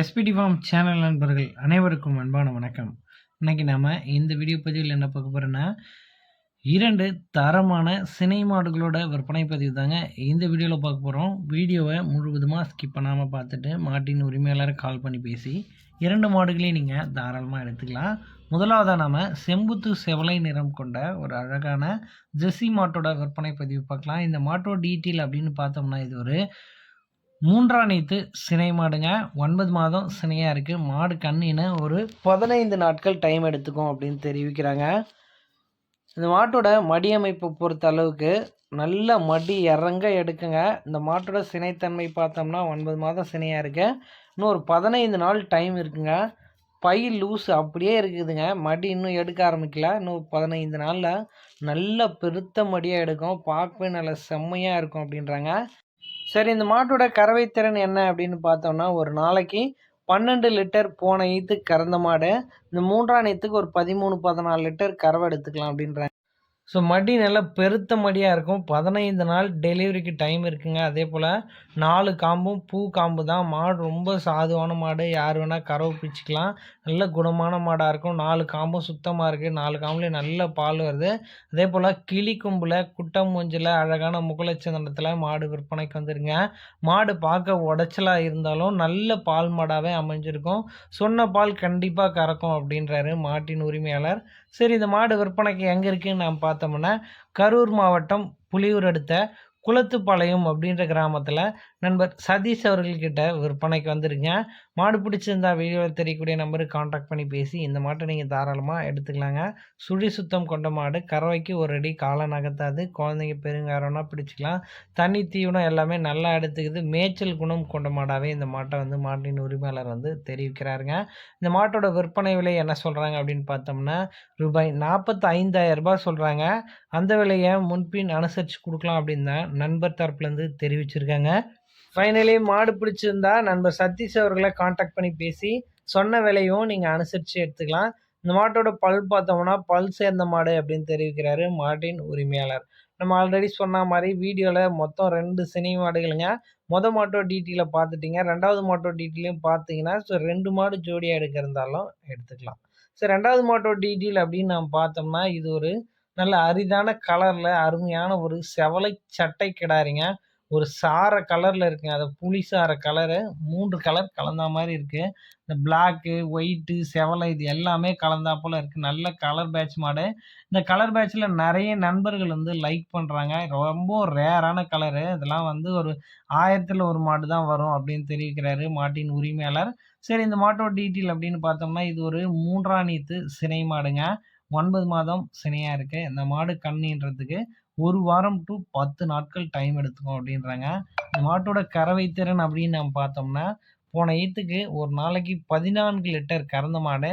SPD form channel நண்பர்கள் அனைவருக்கும் அன்பான வணக்கம். இன்றைக்கி நாம் இந்த வீடியோ பதிவில் என்ன பார்க்க போகிறோன்னா இரண்டு தரமான சினை மாடுகளோட விற்பனை பதிவு தாங்க. இந்த வீடியோவில் பார்க்க போகிறோம் வீடியோவை முழுவதுமாக ஸ்கிப் பண்ணாமல் பார்த்துட்டு மாட்டின் உரிமையாளரை கால் பண்ணி பேசி இரண்டு மாடுகளையும் நீங்கள் தாராளமாக எடுத்துக்கலாம். முதலாவதாக நாம் செம்புத்து செவலை நிறம் கொண்ட ஒரு அழகான ஜெர்சி மாட்டோட விற்பனை பதிவு பார்க்கலாம். இந்த மாட்டோட டீட்டெயில் அப்படின்னு பார்த்தோம்னா இது ஒரு மூன்றாம் நீத்து சினை மாடுங்க. ஒன்பது மாதம் சினையாக இருக்குது மாடு கண்ணின்னு ஒரு பதினைந்து நாட்கள் டைம் எடுத்துக்கும் அப்படின்னு தெரிவிக்கிறாங்க. இந்த மாட்டோட மடி அமைப்பு பொறுத்த அளவுக்கு நல்ல மடி இறங்க எடுக்குங்க. இந்த மாட்டோட சினைத்தன்மை பார்த்தோம்னா ஒன்பது மாதம் சினையாக இருக்கு. இன்னும் ஒரு பதினைந்து நாள் டைம் இருக்குங்க. பை லூஸ் அப்படியே இருக்குதுங்க. மடி இன்னும் எடுக்க ஆரம்பிக்கல. இன்னும் பதினைந்து நாளில் நல்ல பெருத்த மடியாக எடுக்கும். பார்க்கவே நல்ல செம்மையாக இருக்கும் அப்படின்றாங்க. சரி இந்த மாட்டோட கறவை திறன் என்ன அப்படின்னு பார்த்தோம்னா ஒரு நாளைக்கு பன்னெண்டு லிட்டர் போன ஈத்துக்கு கறந்த மாடு இந்த மூன்றாம் ஈத்துக்கு ஒரு பதிமூணு பதினாலு லிட்டர் கறவை எடுத்துக்கலாம் அப்படின்றாங்க ஸோ மடி நல்லா பெருத்த மடியாக இருக்கும். பதினைந்து நாள் டெலிவரிக்கு டைம் இருக்குங்க. அதே போல் நாலு காம்பும் பூ காம்பு தான். மாடு ரொம்ப சாதுவான மாடு. யார் வேணால் கறவை பிடிச்சிக்கலாம். நல்ல குணமான மாடாக இருக்கும். நாலு காம்பும் சுத்தமாக இருக்குது நாலு காம்புலேயும் நல்ல பால் வருது. அதே போல் கிளி கும்பில் குட்டம் மூஞ்சில் அழகான முகலச்சந்தனத்தில் மாடு விற்பனைக்கு வந்துருங்க. மாடு பார்க்க உடச்சலாக இருந்தாலும் நல்ல பால் மாடாகவே அமைஞ்சிருக்கும். சொன்ன பால் கண்டிப்பாக கறக்கும் அப்படின்றாரு மாட்டின் உரிமையாளர். சரி இந்த மாடு விற்பனைக்கு எங்கே இருக்குன்னு நாம் பார்த்தோம்னா கரூர் மாவட்டம் புலியூர் அடுத்த குளத்துப்பாளையம் அப்படின்ற கிராமத்தில் நண்பர் சதீஷ் அவர்கள்கிட்ட விற்பனைக்கு வந்திருக்கேன் மாடு பிடிச்சிருந்தா வீடியோவில் தெரியக்கூடிய நம்பருக்கு காண்டாக்ட் பண்ணி பேசி இந்த மாட்டை நீங்கள் தாராளமாக எடுத்துக்கலாங்க. சுழி சுத்தம் கொண்ட மாடு கறவைக்கு ஒரு அடி காலை நகர்த்தாது குழந்தைங்க பெருங்காரம்னா பிடிச்சிக்கலாம். தண்ணி தீவனம் எல்லாமே நல்லா எடுத்துக்குது. மேய்ச்சல் குணம் கொண்ட மாடாகவே இந்த மாட்டை வந்து மாட்டின் உரிமையாளர் வந்து தெரிவிக்கிறாருங்க. இந்த மாட்டோட விற்பனை விலை என்ன சொல்கிறாங்க அப்படின்னு பார்த்தோம்னா ரூபாய் நாற்பத்தி ஐந்தாயிரம் ரூபாய் சொல்கிறாங்க அந்த விலையை முன்பின் அனுசரித்து கொடுக்கலாம் அப்படின்னு தான் நண்பர் தரப்புலேருந்து தெரிவிச்சிருக்காங்க. ஃபைனலி மாடு பிடிச்சிருந்தா நண்பர் சதீஷ் அவர்களை காண்டாக்ட் பண்ணி பேசி சொன்ன விலையும் நீங்கள் அனுசரித்து எடுத்துக்கலாம். இந்த மாட்டோட பல் பார்த்தோம்னா பல் சேர்ந்த மாடு அப்படின்னு தெரிவிக்கிறாரு மாட்டின் உரிமையாளர். நம்ம ஆல்ரெடி சொன்ன மாதிரி வீடியோவில் மொத்தம் ரெண்டு சினி மாடுகளுங்க. மொதல் மாட்டோ டீட்டெயிலில் பார்த்துட்டீங்க. ரெண்டாவது மாட்டோ டீட்டெயிலையும் பார்த்தீங்கன்னா ஸோ ரெண்டு மாடு ஜோடியாக எடுக்கிறதாலும் எடுத்துக்கலாம். ஸோ ரெண்டாவது மாட்டோ டீட்டெயில் அப்படின்னு நம்ம பார்த்தோம்னா இது ஒரு நல்ல அரிதான கலரில் அருமையான ஒரு செவலை சட்டை கிடாரிங்க. ஒரு சார கலரில் இருக்குங்க. அது புளி சார கலரு மூன்று கலர் கலந்த மாதிரி இருக்குது இந்த பிளாக்கு ஒயிட்டு செவலை இது எல்லாமே கலந்தா போல் இருக்குது நல்ல கலர் பேட்ச் மாடு. இந்த கலர் பேட்சில் நிறைய நண்பர்கள் வந்து லைக் பண்ணுறாங்க ரொம்ப ரேரான கலரு இதெல்லாம் வந்து ஒரு ஆயிரத்தில் ஒரு மாடு தான் வரும் அப்படின்னு தெரிவிக்கிறாரு மாட்டின் உரிமையாளர். சரி இந்த மாட்டோட டீட்டெயில் அப்படின்னு பார்த்தோம்னா இது ஒரு மூன்றாம் நீத்து சினை மாடுங்க. ஒன்பது மாதம் சினையாக இருக்குது இந்த மாடு கண்ணின்றதுக்கு ஒரு வாரம் டு பத்து நாட்கள் டைம் எடுத்துக்கும் அப்படின்றாங்க. இந்த மாட்டோட கறவை திறன் அப்படின்னு நம்ம பார்த்தோம்னா போன ஈத்துக்கு ஒரு நாளைக்கு பதினான்கு லிட்டர் கறந்த மாடு.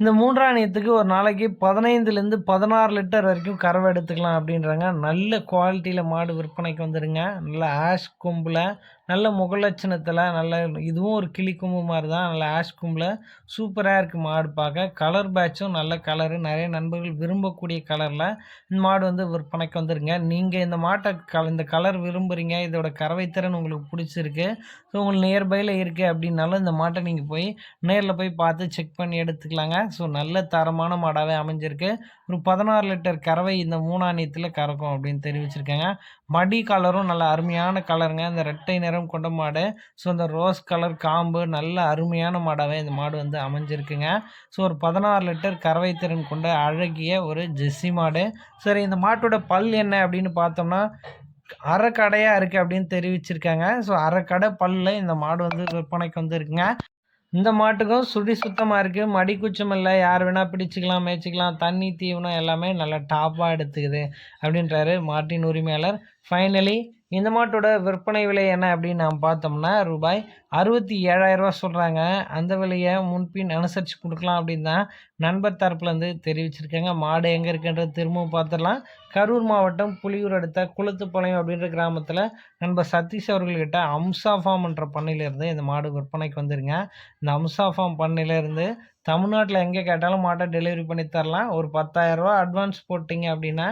இந்த மூன்றாம் ஈத்துக்கு ஒரு நாளைக்கு பதினைந்துலேருந்து பதினாறு லிட்டர் வரைக்கும் கறவை எடுத்துக்கலாம் அப்படின்றாங்க. நல்ல குவாலிட்டியில் மாடு விற்பனைக்கு வந்துடுங்க நல்ல ஆஷ் கொம்பில் நல்ல முகலட்சணத்தில் நல்ல இதுவும் ஒரு கிளி கும்பு மாதிரி தான் நல்ல ஆஷ் கும்பில் சூப்பராக இருக்குது மாடு பார்க்க கலர் பேட்சும் நல்ல கலரு நிறைய நண்பர்கள் விரும்பக்கூடிய கலரில் இந்த மாடு வந்து விற்பனைக்கு வந்துருங்க. நீங்கள் இந்த மாட்டை க இந்த கலர் விரும்புகிறீங்க இதோட கறவைத்திறன் உங்களுக்கு பிடிச்சிருக்கு. ஸோ உங்களுக்கு நியர்பையில் இருக்குது அப்படின்னாலும் இந்த மாட்டை நீங்கள் போய் நேரில் போய் பார்த்து செக் பண்ணி எடுத்துக்கலாங்க. ஸோ நல்ல தரமான மாடாகவே அமைஞ்சிருக்கு. ஒரு பதினாறு லிட்டர் கறவை இந்த மூணாணியத்தில் கறக்கும் அப்படின்னு தெரிவிச்சிருக்காங்க. மடி கலரும் நல்ல அருமையான கலருங்க இந்த ரெட்டை நிறம் கொண்ட மாடு. ஸோ இந்த ரோஸ் கலர் காம்பு நல்ல அருமையான மாடாகவே இந்த மாடு வந்து அமைஞ்சிருக்குங்க. ஸோ ஒரு பதினாறு லிட்டர் கறவை திறன் கொண்ட அழகிய ஒரு ஜெஸ்ஸி மாடு. சரி இந்த மாட்டோட பல் என்ன அப்படின்னு பார்த்தோம்னா அரைக்கடையாக இருக்குது அப்படின்னு தெரிவிச்சிருக்காங்க. ஸோ அரைக்கடை பல்லில் இந்த மாடு வந்து விற்பனைக்கு வந்துருக்குங்க. இந்த மாட்டுக்கும் சுடி சுத்தமாக இருக்குது மடி குச்சம் இல்லை. யார் வேணால் பிடிச்சிக்கலாம் மேய்ச்சிக்கலாம். தண்ணி தீவனம் எல்லாமே நல்லா டாப்பாக எடுத்துக்குது அப்படின்றாரு மாட்டின் உரிமையாளர் ஃபைனலி இந்த மாட்டோட விற்பனை விலை என்ன அப்படின்னு நாம் பார்த்தோம்னா ரூபாய் அறுபத்தி ஏழாயிரரூவா சொல்கிறாங்க அந்த விலையை முன்பின் அனுசரித்து கொடுக்கலாம் அப்படின்னு தான் நண்பர் தரப்புலேருந்து தெரிவிச்சிருக்காங்க. மாடு எங்கே இருக்குன்றது திரும்பவும் பார்த்துடலாம். கரூர் மாவட்டம் புலியூர் அடுத்த குளத்துப்பாளையம் அப்படின்ற கிராமத்தில் நண்பர் சதீஷ் அவர்கள்கிட்ட அம்சா ஃபார்ம் என்ற பண்ணையிலேருந்து இந்த மாடு விற்பனைக்கு வந்துருங்க. இந்த அம்சா ஃபார்ம் பண்ணையிலேருந்து தமிழ்நாட்டில் எங்கே கேட்டாலும் மாட்டை டெலிவரி பண்ணி தரலாம். ஒரு பத்தாயிரரூவா அட்வான்ஸ் போட்டிங்க அப்படின்னா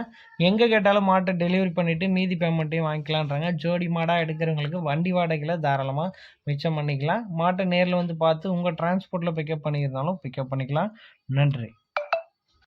எங்கே கேட்டாலும் மாட்டை டெலிவரி பண்ணிவிட்டு மீதி பேமெண்ட்டையும் வாங்கிக்கலான்றாங்க ஜோடி மாடாக எடுக்கிறவங்களுக்கு வண்டி வாடகையில் தாராளமாக மிச்சம் பண்ணிக்கலாம். மாட்டை நேரில் வந்து பார்த்து உங்கள் டிரான்ஸ்போர்ட்டில் பிக்கப் பண்ணியிருந்தாலும் பிக்கப் பண்ணிக்கலாம். நன்றி.